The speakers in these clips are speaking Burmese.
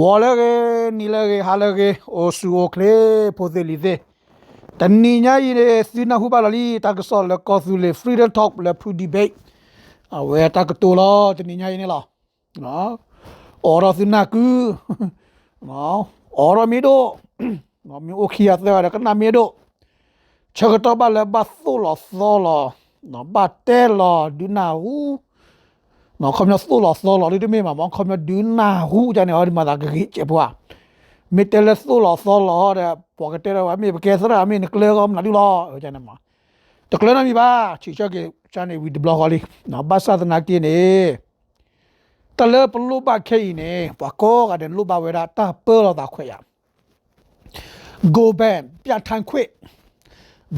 ဝါလကေနီလကေဟာလကေအိုဆူအိုကလေပိုဒလီဒေတနီညာရီနေစီနာဟုပါလလီတာကဆောလကောဆူလေ freedom talk လေဖူဒီဘေတ်အဝဲတာကတိုလာတနီညာရီနေလားနော်အော်ရစနာကူနော်အော်ရမီဒိုနော်မျိုးခီယာတဲ့ကနာမီဒိုချက်တော့ပါလေဘတ်ဆိုလာဆောလာနော်ဘတ်တဲလာဒူနာဟူ နော်ခမနစတိုလာစတိုလာဒီမေမှာမခမနဒူနာဟူကြနေဟောဒီမှာကကြီးချက်ပွားမီတယ်စတိုလာစတိုလာတဲ့ပေါ်ကတဲ့ဝါမေပကဲစရာမေနကလေကောမနာဒီလာဟောကြနေမှာတကလနာမီပါချီချကေချန်နေဝီဒီဘလော့ဟောလီနော်ဘာသာနာတီနေတလဲပလူပါခဲနေပကောကတဲ့လူပါဝဲတာတာပေလောတာခွဲရ go ban ပြထန်ခွဲ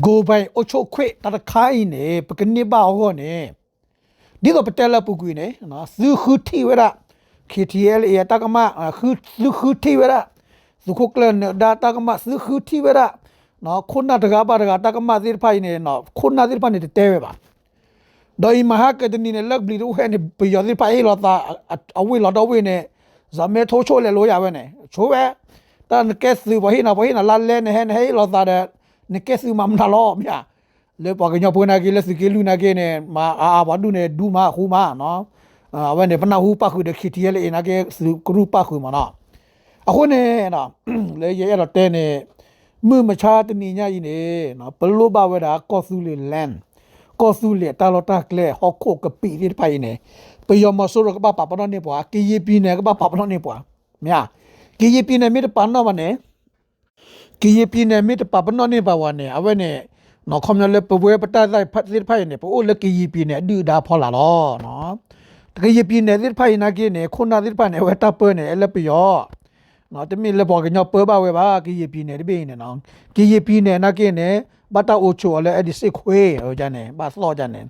go ban အချိုခွဲတတခိုင်းနေပကနေပါဟောနေ ဒီတော့ပတက်လပူကွေနေနော်သူခုတီဝရ KTL ရတကမခုသူခုတီဝရသူခုကလန်ဒါတကမသူခုတီဝရနော်ခုနတကပါတကတကမသစ်ဖိုင်နေနော်ခုနသစ်ဖိုင်နေတဲဝဲပါဒိုင်မဟာကဒနီနေလက်ဘလီရူဟဲနေပယောသစ်ဖိုင်လောတာအဝေးလောတော့ဝေးနေဇမေထိုးချိုးလေလို့ရဝဲနေချိုးဝဲတန်ကဲစုဘဟိနာဘဟိနာလာလဲနေဟဲနေဟဲလောတာတဲ့နကဲစုမမနာလောမြာ le pa ke nyapo na ke le sike lu na ke ne ma a a ba du ne du ma khu ma no a wa ne pa na hu pa khu de khiti le na ke su gru pa khu ma na a khu ne na le ye ya te ne mu ma cha ti ni nya yi ne no pa lo ba wa da ko su le lan ko su le ta lo ta kle ho kho ka pi ti pa yi ne pe yo ma so ro ka ba pa pa no ne bwa ke ye pi ne ka ba pa pa no ne bwa mya ke ye pi ne mi de pa no ba ne ke ye pi ne mi de pa pa no ne ba wa ne a wa ne နော် ခမနလေပပွဲပတလိုက်ဖတ်စစ်ဖိုင်နေပိုလကီပီနေဒူဒါဖောလာလောနော်တကယ်ပီနေစစ်ဖိုင်နာကိနေခုနာစစ်ဖိုင်နေဝတာပွဲနေလပယောနော်တမီလေဘောကညပွဲပါဝဲပါကီပီနေဒီဘေနေနော်ကီပီနေနာကိနေဘတာအိုချိုလေအဲ့ဒီစစ်ခွေးဟိုကြနေဘာစလောကြနေ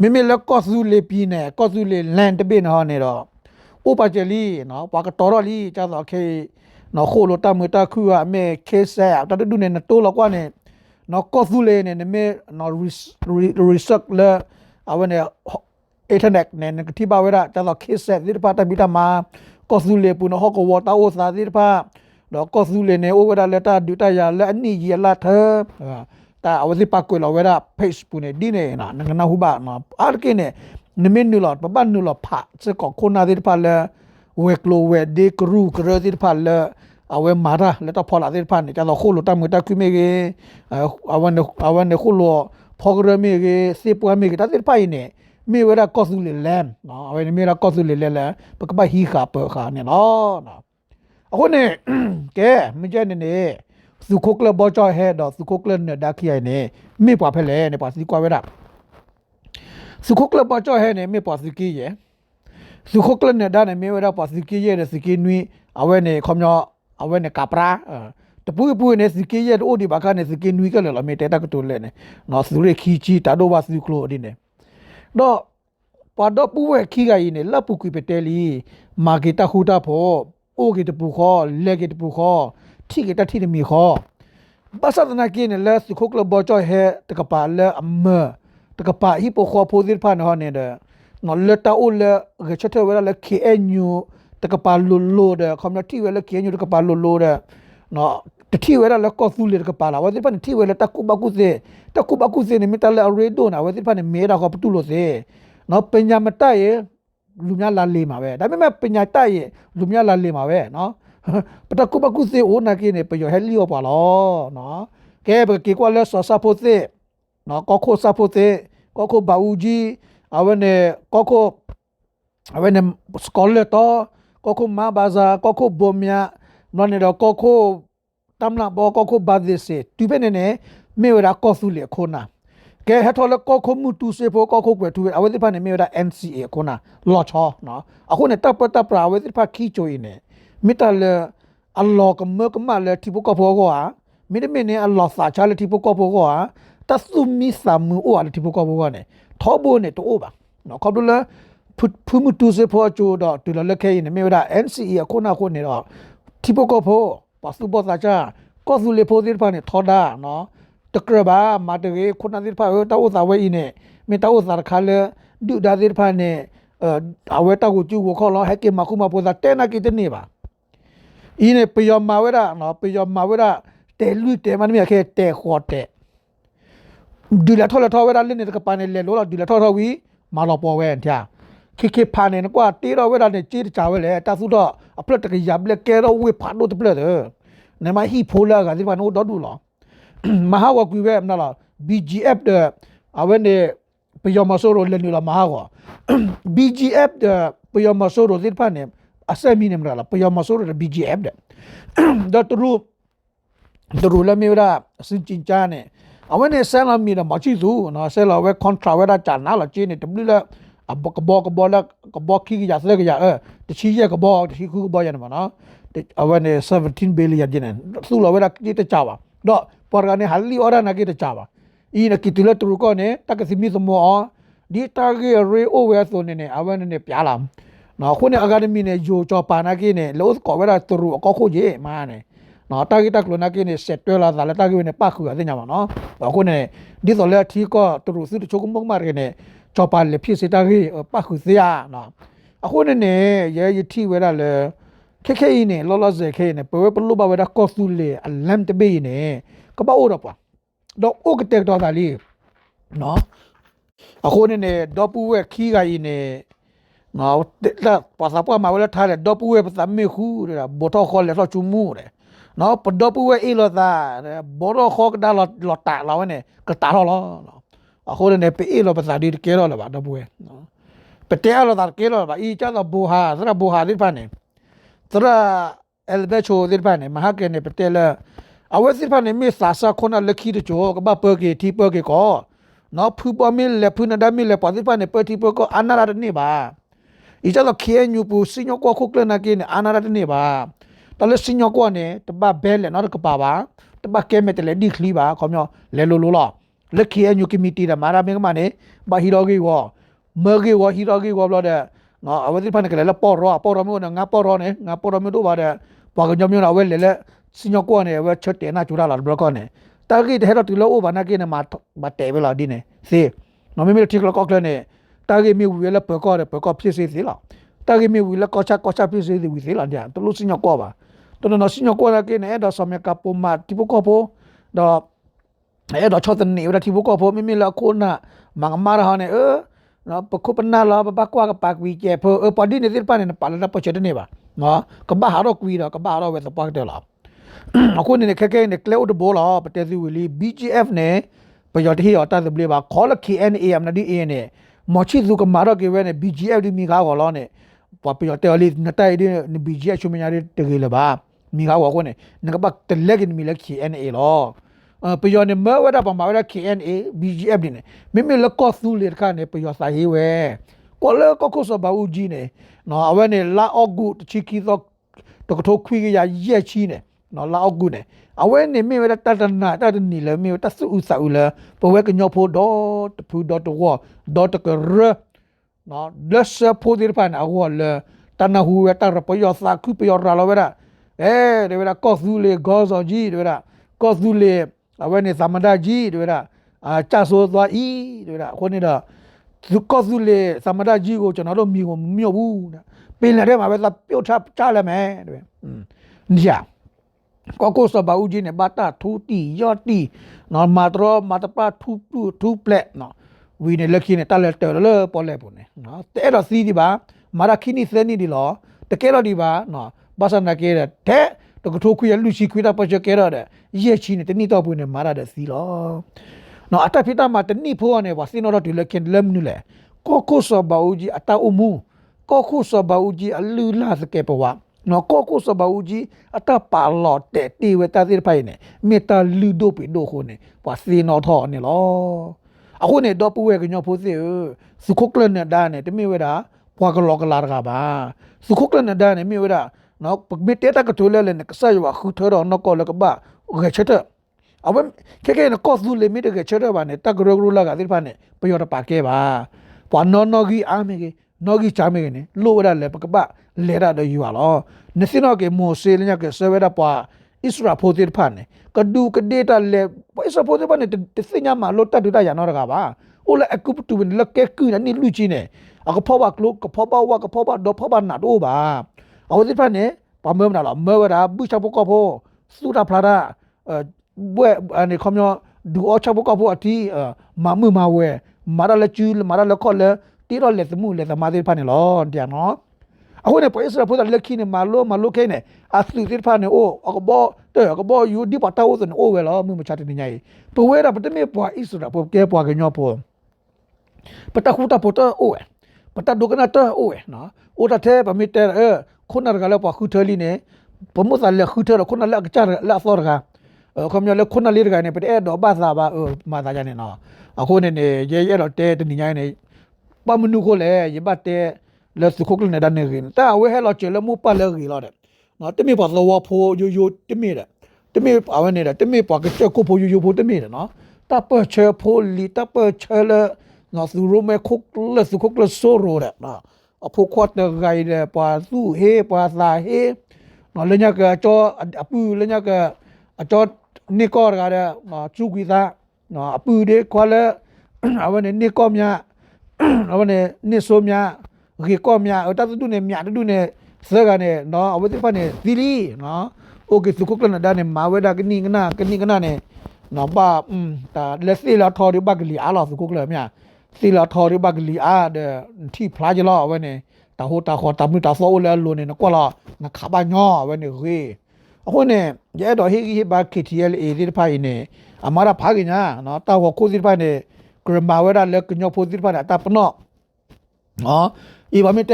မိမိလေကော့ဆူလေပီနေကော့ဆူလေလန်တပိနေဟောနေတော့ဥပချလီနော်ဘာကတော်တော်လီကြတော့ခေနော်ခိုလိုတမတာခူအမေခေဆာတတူနေတိုးလောက်ကွာနေ နော်ကောသူလေနေမေနော် research လေအဝနေ internet နေကတိပါဝရတာတော့ case ဒီပါတာဘီတာမာကောသူလေပူနော်ဟောကဝတာဝစာဒီပါတော့ကောသူလေနေဩဝရလက်တာဒူတာရလက်အနိရလာသတာအဝစီပါကွေလောဝရ page ပူနေဒီနေနာငနာဟုပါနော်အာကိနေနမင်းနူလောပပန်နူလောဖာစကောခုနာဒီပါလေဝက်ကလိုဝဲဒီကရူကရဒီပါလေ အဝဲမာရာလက်တော့ဖော်လာတဲ့ဖန်ကြတော့ခုလိုတမတကွမေကေအဝနအဝနခုလိုဖော်ဂရမေကေစေပွားမေကေတတဲ့ပိုင်နေမေဝရကောဆူလေလမ်နော်အဝဲမေရကောဆူလေလဲလဲပကပဟီခါပခါနေနော်နော်အခုနေကဲမကြနေနေစုခုကလဘောချဟဲတော့စုခုကလနေဒါခိယနေမေပွားဖဲလဲနေပါစီကွာဝဲတာစုခုကလဘောချဟဲနေမေပွားစီကီရဲ့စုခုကလနေဒါနေမေဝရပါစီကီရဲ့စီကီနွီအဝဲနေခေါမျော awen kapra te pu pu ne sike ye o di ba ka ne sike nui ka le la me te ta ko to le ne no su re khi chi ta do ba su klo di ne do pa do pu we khi ga yi ne la pu ku pe te li ma ge ta hu ta pho o ge te pu kho le ge te pu kho thi ge ta thi de mi kho ba sa na ki ne la su khok lo bo cho he te ka pa le am te ka pa hi po kho pho dir pha no ne de no le ta o le ge cha te we la ke enyu တက ပါလိုလိုတဲ့ community ဝဲလကင်းညတကပါလိုလိုတဲ့နော်တတိဝဲလကောသူလေတကပါလာဝဒီပန်တိဝဲလတကုဘကုစေတကုဘကုစေနေမတလရေဒိုနာဝဒီပန်မေရာကပတူလို့စေနော်ပညာမတက်ရဲ့လူများလာလေမှာပဲဒါပေမဲ့ပညာတက်ရဲ့လူများလာလေမှာပဲနော်ပတကုဘကုစေအိုနာကိနေပယောဟဲလီယောပါလောနော်ကဲဘကေကွာလဲဆောဆာပိုစေနော်ကောခိုဆာပိုစေကောခိုဘာဦးဂျီအဝနေကောခိုအဝနေစကောလက်တော့ ကောခုမဘာဇာကောခုဘိုမြာနော်နေတော့ကောခုတမ်လာဘောကောခုဘာဒစ်စေတူပဲနေနေမေဝရာကောဆူလေခိုနာကဲဟထောလကောခုမှုတူစေဖို့ကောခုကွယ်တူပဲအဝဲတိဖာနေမေဝရာ NCA ခိုနာလောချောနော်အခုနေတပ်ပတပ်ပရာဝဲတိဖာခီချိုင်းနေမိတလအလောကမကမလေတိပုက ဖတ်ဖမှုတူစေဖို့ချိုတော့တူလလက်ခဲနေမြေဒါ NCE အခုနာခုနေတော့တိပကဖို့ပတ်စုပေါ်သာချာကောစုလေဖို့ဒီဖာနေထော်ဒါနော်တကရဘာမတရေခုနာဒီဖာတောသာဝဲဤနေမေတောသာခါလေဒူဒါဒီဖာနေအဝဲတောက်ကိုကျူကိုခေါ်လောဟက်ကင်မခုမပေါ်သာတဲနာကိတနေပါဤနေပယောမာဝဲဒါနော်ပယောမာဝဲဒါတဲလူတဲမနမြခဲတဲခေါ်တဲ့ဒူလာထော်လာထော်ဝဲဒါလင်းနေတကပန်နေလေလောလာဒူလာထော်ထော်ဝီမာလောပေါ်ဝဲန်ချာ ခေခေဖာနေကွာတေတော့ဝဲတာနေကြေးတကြဝဲလေတဆုတော့အပလက်တကရပလက်ကဲတော့ဝဲဖာတော့တပလက်တယ်နေမဟီဖိုလာကဒီပါနိုတော့ဒူလောမဟာဝကွေဝဲမလား BGF တဲ့အဝဲနေပယောမဆိုးရလနေလာမဟာကွာ BGF တဲ့ပယောမဆိုးရဒီဖာနေအစမီနေမလားပယောမဆိုးရ BGF တဲ့ဒါတူ duru la miura sin chinchane awen sala mi la machi zu na sala we contra we da chana la chini tabli la အဘကဘောကဘောလကဘောခီကရစလကရအဲတချီရကဘောတချီခုကဘောရနေမှာနော်အဝနေ17ဘီလီယံဂျင်းသူ့လောဝဲကတချပါတော့ပေါ်ကနေဟလီအော်ရနာကတချပါဤနကီတူလတရကောနေတကစီမီသမောဒီတာဂီရေအိုဝဲဆိုနေနေအဝနေနေပြားလာနော်ခုနေအကဒမီနေဂျိုချောပါနာကိနေလောစကောဝဲတရအကောခုကြီးမာနေနော်တာဂီတကလနာကိနေဆက်တွဲလာတာလက်တာကိနေပခုရသိညာပါနော်ခုနေဒီဆိုလက်ထီကောတရစုတချိုကမုံမာရနေ မနော်အဝဲနေ17 billion ကျင်းသူ့လာဝဲတာကြည့်တချပါတော့ porgane halli ora na kita chaba ina kitula tru ko ne takasimi somo di target re over so ne ne awan ne pya lam no khone academy ne jo cho pa na ki ne lo ko wera tru ko kho je ma ne no target tak lo na ki ne set twe la la target ne pa khu ya nya ma no no khone di so le thi ko tru su chu kum ma re ne cho pa le phi se target pa khu se ya no အခုနေနေရဲရတိဝဲရလေခက်ခဲနေလောလောဆယ်ခဲနေပဝဲပလူဘဝဲတာကော့ဆူလေအလမ်တဘေးနေကပအိုတော့ပွားတော့အိုကတက်တော့တာလီနော်အခုနေနေဒေါ်ပူဝဲခီးကကြီးနေနော်တာပါစာပွားမှာဝဲထားတယ်ဒေါ်ပူဝဲပသမီခူတဲ့ဘောတော့ခေါ်လေတော့ချူမူတဲ့နော်ပဒေါ်ပူဝဲအီလောသာဘောတော့ခေါ်ကဒါလောလောတာလောဝဲနေကတာလောလော အခုနေပေအီလောပစာဒီကဲလောလာပါဒေါ်ပူဝဲနော် pete lo dar ke lo ba i cha lo buha sra buha dir pane sra elbe cho dir pane ma ha ke ne pete la awe dir pane mi sa sa khona lekhi de jo ka ba pe ke ti pe ke ko no phu pa mi le phu na da mi le pa dir pane pe ti pe ko anara de ne ba i cha lo khie nyu pu si nyo ko khuk le na ke ne anara de ne ba ta le si nyo ko ne ta ba be le no ka pa ba ta ba ke me te le di khli ba ko myo le lo lo lo le khie nyu ki mi ti da ma ra me ma ne ba hi ro ge ko မဂေဝဟီရာဂေဝဘလာတဲ့ငါအဝတိဖန်ကလေးလပေါ်ရောပေါ်ရောမျိုးငါပေါ်ရောနေငါပေါ်ရောမျိုးတို့ပါတဲ့ဘာကညမျိုးအဝဲလေလေစညကောနေဝဲချက်တဲ့နာချူလာလာဘရကောနေတာဂိတဲ့တော့တူလို့ဘာနာကိနေမှာမတဲဘလာဒီနေစေနော်မမေတိကလကောကလနေတာဂိမြေဝီလေပကောတဲ့ပကောဖြစ်စေစီလားတာဂိမြေဝီလေကောချကောချဖြစ်စေစီဝီစေလားတဲ့တူလို့စညကောပါတော်တော်စညကောလာကိနေတော့ဆမကပမတိပကောပိုတော့ အဲ့တော့ချောတဲ့နေဝတိပကောပိုမိမိလာခိုနာမငမာရဟနဲ့အဲနော်ပခုပနာလာပပကွာကပကဝီကျဲဖေအပဒီနေတိပနေပါလာပချက်နေပါနော်ကဘာဟာတော့ကွီတော့ကဘာတော့ဝဲစပတ်တယ်လားအခုနေခက်ခဲနေကလော့ဒဘောလာပတဲစီဝီလီ BGF နဲ့ပယော်တီရတာသဘလပါခေါ်လ KNA အမနဒီ A နဲ့မော်ချီဇူကမာတော့ကေဝဲနဲ့ BGF ဒီမိကားကောလောနဲ့ပပယော်တယ်လီနတိုင်ဒီ BGF ချုံမညာရီတကယ်လပါမိကားကောနဲ့ငကပတ်တလက်ကင်မီလက် KNA လော ပယောနေမဝဒပမာဝဒ KNA BGF နေမိမိလကောသူလေခါနေပယောစာဟေဝဲကောလကောကောစဘာဦးကြီးနေနော်အဝဲနေလာအော့ဂုချီကီတော့တကထိုးခွေးရရက်ချီနေနော်လာအော့ဂုနေအဝဲနေမိဝဒတတနာတတနီလေမိတဆူဥဆာဥလပဝဲကညောဖို့တော့တဖူတော့တော့တော့တကရနော်လက်စဖိုဒီပန်အဝလတနဟူဝတရပယောစာခုပယောရာလဝဲအဲဒေဝရကောသူလေဂောဇောကြီးဒေဝရကောသူလေ အဝဲနေသမန္ဒကြီးတွေ့လားအာကြဆိုးသွားဤတွေ့လားခုနေတော့သူကောသူလေသမန္ဒကြီးကိုကျွန်တော်တို့မြင်ကိုမမြုပ်ဘူးတဲ့ပင်လယ်ထဲမှာပဲသပြုတ်ထချလိုက်မယ်တဲ့อืมညာကောကိုစဘာဦးကြီးနဲ့ဘာတာထူတီယော့တီနော်မာတရမာတပါထူထူထူပလက်နော်ဝီနေလက်ခိနဲ့တက်လက်တယ်လေပေါ်လဲပုံနေနော်တဲ့တော့စီးဒီပါမာရာခိနီစနေဒီလောတကယ်တော့ဒီပါနော်ဘာစနာကေတဲ့ တကထိုးခွေလူရှိခွေတာပချက်ကေရတဲ့ရဲ့ချီနေတနိတော့ပွေနေမာရတဲ့စီလောနော်အတဖိတာမှာတနိဖိုးနေပါစင်တော့ဒီလခင်လမ်နူလေကိုကိုစဘာဦးကြီးအတာအမှုကိုကိုစဘာဦးကြီးအလူလာစကေပဝနော်ကိုကိုစဘာဦးကြီးအတပါလော့တဲ့တီဝတာတိဖိုင်နေမေတာလူဒိုပီဒိုခိုနေပါစင်တော့ထော်နေလောအခုနေတော့ပွေကညောဖို့စီစုခုကလနဲ့ဒါနဲ့တမေဝဲတာဘွာကလောကလာကပါစုခုကလနဲ့ဒါနဲ့မေဝဲတာ နော်ပမတေတာကတိုလဲလဲကဆာယဝခုထော်တော့နော်ကောလကဘာဂချက်တာအဝကေကေနကောသူလေမီတကချက်တာဘာနဲ့တကရဂရလာကတိဖာနဲ့ပယောတပါကေပါပွာနော်နော်ဂီအာမေကေနော်ဂီချာမေကေနေလိုရလဲပကပလေရတော့ယူရလောနစနောကေမိုဆေလညကေဆဝဲတာပွာဣစရာဖိုတိဖာနဲ့ကဒူကဒေတာလေပွာဣစရာဖိုတိဖာနဲ့တစညာမှာလောတတူတာရနော်တကပါအိုလာအကုပတူဘင်လကေကူနနီလူချီနေအကဖောဘကလုကဖောဘဝကဖောဘဒေါဖောဘနာတော့ပါ အဝတိဖာနဲ့ပါမမနာလားမေဝရာဘူချဘကဖိုစူတာဖလာရာအဲဘွဲအနေခမျောဒူအချဘကဖိုအတီမမမဝဲမာရလချူမာရလခေါ်လတီရလက်မှုလက်သမားတွေဖာနေလောတရားနော်အခုနေပိုင်စရဖို့လက်ခိနေမာလိုမာလိုခဲနေအသလူတိဖာနေအိုအကဘောတဲ့အကဘောယူဒီပတာဝဇန်အိုဝဲလောမှုမချတဲ့နေညိုင်ပဝဲတာပတမေပွားဣစရာပေါ်ကဲပွားကညောပေါ်ပတခုတာပေါ်တော့အိုဝဲပတဒုကနာတော့အိုဝဲနော်အိုတာတဲ့ပမီတဲเ kuna daga lepa khutali ne pamusa le khutara kuna la ka chara la sor ga ko myo le kuna le ga ne pe e do ba sa ba ma sa ja ne no ako ne ne ye ye do te te ni nyai ne pa mnu ko le ye ba te le su khok le ne dan ne rin ta we he lo che le mu pa le ri lo de no te mi pa lo wa pho yo yo te mi de te mi pa wa ne de te mi pa ka che ko pho yo yo pho te mi de no ta pa che pho li ta pa che le no su ro me khok le su khok le so ro de no က်ကိုဖိုယိုယိုဖိုတမေတဲ့နော်တပချေဖိုလီတပချေလနော်သူရုမဲခုကလက်စုခုကလည်းဆိုရိုတဲ့နော်အဖို့ခွတ်တဲ့ဂိုင်တဲ့ပါသူဟေပါသာဟေနော်လညကအချောအပူလညကအချောနိကောရကတဲ့နော်ချူကွီသာနော်အပူde ခွာလဲအဝနေနိကောမြအဝနေနိဆိုမြရေကောမြအတတူနေမြတူနေစကနေနော်အဝတိဖနေသီလီနော်โอเคစုခုကလနဒါနေမာဝဲဒါကနိကနာကနိကနာနေနော်ပါอืมတာလက်စီလာထော်ဒီဘကလီအားလို့စုခုကလမြ စီလာထော်ဒီဘကလီအားတဲ့ထိဖလာကြလောအဝနေတာဟိုတာခေါ်တာမှုတာဆောလဲလို့နေနကွာလာနခါပါညောအဝနေရေအခုနေရဲတော့ဟိဟိဘာခီတီအယ်အေဒီဖိုင်နေအမရာဖာကညာနော်တာဟိုကိုစီဖိုင်နေဂရမာဝဲဒါလက်ကညောဖိုစီဖိုင်တာပနော့နော်อีบามิเต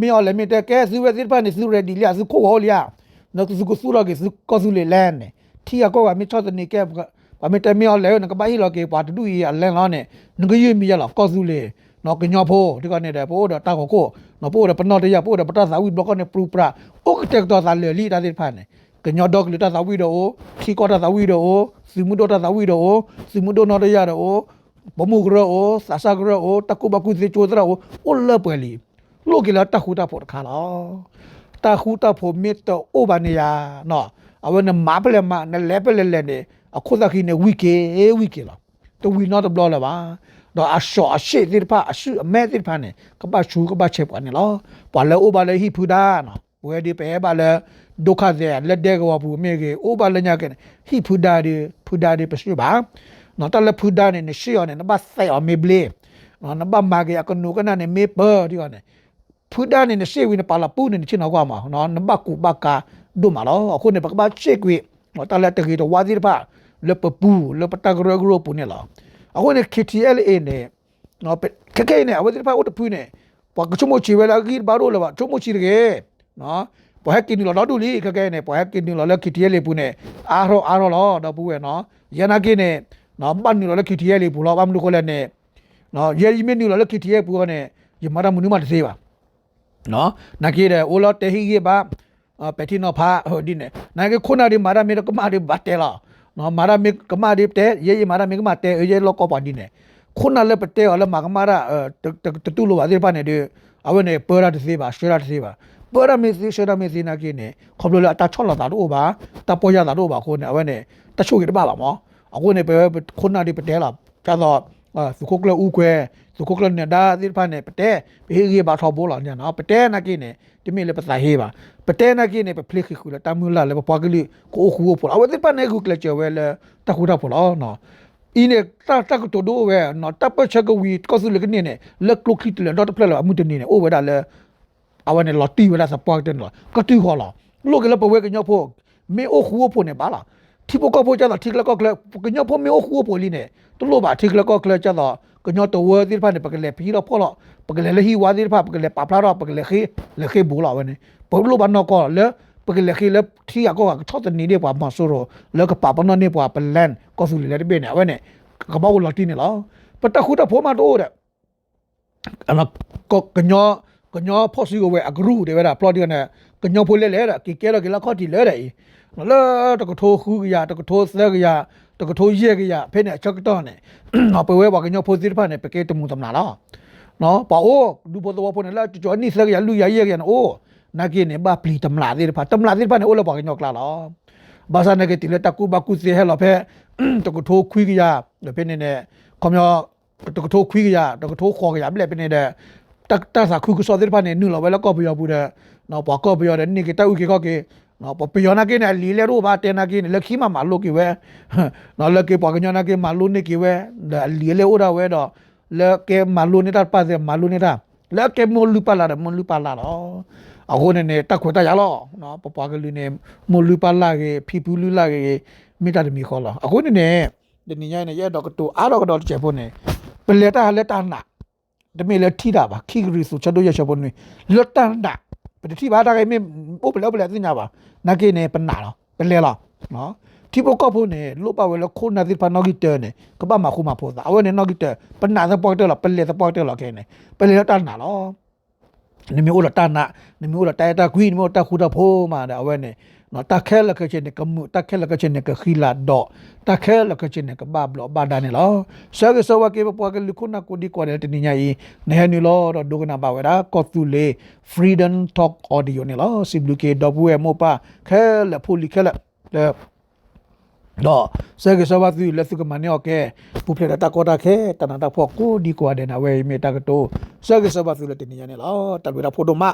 มีออเลมิเตแกซูเวซิปานิซูเรดิลิอาซูโคโฮลิอานกซูกุซูลอเกซูกอซูเลแลนเนทีอะก็ว่ามิชอตนิแกบามิเตมีออเลนกบาฮิลอเก အမေတမီအလဲနကပိုင်လောကေပါတူရီအလန်လာနဲ့ငကရွေမိရလောက်ကောက်စုလေနော်ကညောဖို့ဒီကနေတယ်ပို့တော့တာကိုကိုနော်ပို့တော့ပနော်တရပို့တော့ပတသာဝီဘလော့ကနေပရူပရာဥကတက်တော့သာလေလီတာတဲ့ဖာနေကညောဒေါကလတာသာဝီတော့ခီကောတာသာဝီတော့စီမှုတော့တာသာဝီတော့စီမှုတော့နော်တရတော့ဘမှုကရောဆာဆာကရောတကုဘကုစီချိုဒရောဥလပယ်လီလိုကလတခုတာပေါ်ခါလာတခုတာဖို့မေတ္တာဥပနေယနော်အဝနမပလမနလဲပလလဲနေ အခုသခိနေဝီကေဝီကေလာတော့ဝီနော်တဘလလာပါတော့အရှောအရှိတိဖာအရှုအမဲတိဖာနေကပရှူကပချက်ပါနေလောပါလဲအိုဘာလဲဟိဖူဒါနော်ဝဲဒီပဲပါလဲဒုက္ခစေလက်တဲ့ကောဘူးမြေကေအိုဘာလဲညကေဟိဖူဒါဒီဖူဒါဒီပရှုပါနော်တလဲဖူဒါနေရှိရနေနဘဆိုင်အမေဘလေနော်နဘမာကေအကနုကနာနေမေပဒီကနေဖူဒါနေရှိဝိနပါလာပူနေချင်းတော့ကွာမနော်နဘကူဘကာဒုမလောအခုနေပကဘာချေကွေနော်တလဲတကေတော့ဝါဒီဖာ လပပူလပတဂရဂရပူနေလောအခုနေ KTLA နေနော်ခက်ခဲနေအဝဒီဖာဥတပူနေပကချုံမချီဝဲလာဂီဘာရိုလဘာချုံမချီရကေနော်ပဟက်ကင်းလောဒူလီခက်ခဲနေပဟက်ကင်းလောလ KTLA ပူနေအာရောအာရောလောတော့ပူရနော်ယနာကိနေနော်ပန်နီလောလ KTLA ပူလောဘမ်လူကိုလည်းနေနော်ယေရီမင်းနီလောလ KTLA ပူကနေယမရာမနုမတစေးပါနော်နကေတဲ့အိုလောတေဟီကေပါပက်တီနိုဖာဟိုဒီနေနကေခုနာဒီမာရာမေကမာဒီဘတ်တဲလာ နော်မာရာမေကမာဒီတဲယေယေမာရာမေကမာတဲယေလောကောပန်ဒီနေခုနာလည်းပတဲအလမကမာရာတတူလိုအသေးပါနေဒီအဝနေပရာတစေးပါရှရာတစေးပါပရာမေစီရှရာမေစီနာကိနေခေါပလိုလာတာချောလာတာတို့ပါတပေါ်ရတာတို့ပါခုနေအဝနေတချို့ကြပါပါမောအခုနေပဲခုနာဒီပတဲလာပြတော့စုခုကလဥခွဲ စုခုကလနေတာဒီဖာနေပတဲဘေးကြီးပါထော်ဘောလာညနော်ပတဲနာကိနေဒီမေလေပစာဟေးပါပတဲနာကိနေပဖလိခိခုလာတမူလာလေပွားကလေးကိုခုဖို့အဝဒီပနေခုကလချဝဲလေတခုတာဖို့လောနော်အင်းတာတကတိုဒိုဝဲနော်တပ်ပချက်ကဝီကောစုလကနေနေလက်ကလုခိတလေတော့ပလက်လာအမှုတနေနေအိုဝဲဒါလေအဝနေလော်တီဝဲလာစပေါ်တဲ့နော်ကတူခေါ်လာလောကလပဝဲကညဖို့မေအိုခုဖို့နေပါလားที่พวกก็พวกจะต่อที่แล้วก็เลยก็ยอพวกไม่โอ้หัวพวกนี้เนี่ยตัวโลบะที่แล้วก็เลยจะต่อก็ยอตัวเวอร์ที่พันเนี่ยปกเลยพี่เราพ่อเราปกเลยเลยฮีวาที่พันปกเลยปาพลาเราปกเลยขี้เลยขี้บูเราเนี่ยปกโลบะนอกก็เลยปกเลยขี้แล้วที่ก็ชอ ကညောတဝဲဒီဖာနေပကလေပြီးတော့ဖော်လို့ပကလေလေဟီဝါဒီဖာပကလေပပလာတော့ပကလေခေလေခေဘူလာဝနေပေါ်လို့ဘာနော်ကောလေပကလေခေလေထီအကောကချောတနေနေပွားမဆိုးရောလေကပပနော်နေပွားပလန်ကောဆူလေဘေနေဝနေကဘောလော်တီနေလားပတခုတဖော်မတော့တဲ့အနာကောကညောကညောဖော်စီကိုဝဲအဂရူတွေဝဲတာပလော့တီကနေကညောဖိုးလေလေတာကေကေတော့ကေလာခေါ်တီလေတဲ့နော်လေတကထိုးခူကရတကထိုးဆက်ကရ တကထိုးရက်ကရဖဲနဲ့ချက်တော့နဲ့နော်ပဝဲပါကညဖိုစီဖာနဲ့ပကေတမှုတမနာလားနော်ပါအိုဒူဘောတော့ဖနဲ့လာကြောနီစက်ကရလူရရက်ရနအိုနာကိနေဘာပလီတမလာသေးဖာတမလာသေးဖာနဲ့အိုလပါကညောကလာလားဘာသာနေကတိလက်တကူဘကူစီဟဲလဖဲတကထိုးခွီကရဖဲနဲ့နဲ့ခေါမျောတကထိုးခွီကရတကထိုးခေါ်ကရဘလက်ဖဲနဲ့တက်တက်စာခုကစောသေးဖာနဲ့နူလောပဲလကောပြရဘူးတဲ့နော်ပေါ်ကောပြောတယ်နိကေတူကေကောကေ နော်ပေါ်ပြောနာကေနဲ့လီလေရောဘာတဲနာကေလက်ခီမမလို့ကေဝဲနော်လက်ကေပေါ်ကညနာကေမလို့နေကေဝဲလီလေအိုဒါဝဲတော့လက်ကေမလို့နေတာပါစေမလို့နေတာလက်ကေမလူပါလာတယ်မလူပါလာတော့အခုနေနေတက်ခွတ်တရလောနော်ပပကလူနေမလူပါလာကေဖီပူလူလာကေမိတာတမီခေါ်လာအခုနေနေဒီညနေရတော့ကတူအားတော့ကတော့ချက်ဖို့နေပလက်တာလက်တာနာတမီလက်ထိတာပါခိဂရီဆိုချက်တော့ရချက်ဖို့နေလက်တန် တိဘာတာကမင်းပုတ်ပလောပလောသိညာပါနာကေနေပနာတော့ပလဲလားနော်တိဘကောက်ဖို့နေလောပါဝဲလခုနာသိပနာဂီတဲနေကပမခုမဖို့သာအဝဲနေနော်ဂီတဲပနာစပေါ့တဲလားပလဲစပေါ့တဲလားခဲနေပလဲတော့တနာလောနမျိုးလားတနာနမျိုးလားတိုင်တာဂွီနမျိုးတခုတော့ဖိုးမှာတဲ့အဝဲနေ นาะตาแค่ละก็เช่นเนี่ยก็มือตาแค่ละก็เช่นเนี่ยก็ขีลาดดอกตาแค่ละก็เช่นเนี่ยก็บาบลอบาดานี่ล่ะเสกสวาเก็บปวกลิคนนักูดีกว่าเดี๋ยวทีนี้ไงเนี่ยนี่ล่ะดูกันนะบ่าวนะก็ตุเล freedom talk อเดียนี่ล่ะสิบลูกเกดอกบัวโมปาแค่ละพูลิแค่ละเด้อดอเสกสวัสดีเลสุกมันเนี่ยโอเคผู้เพลตะกอดาแค่ตานาตาพอกูดีกว่าเดนาเวเมตากโตเสกสวัสดีเลตินี่เนี่ยล่ะตะเวลาพอดมา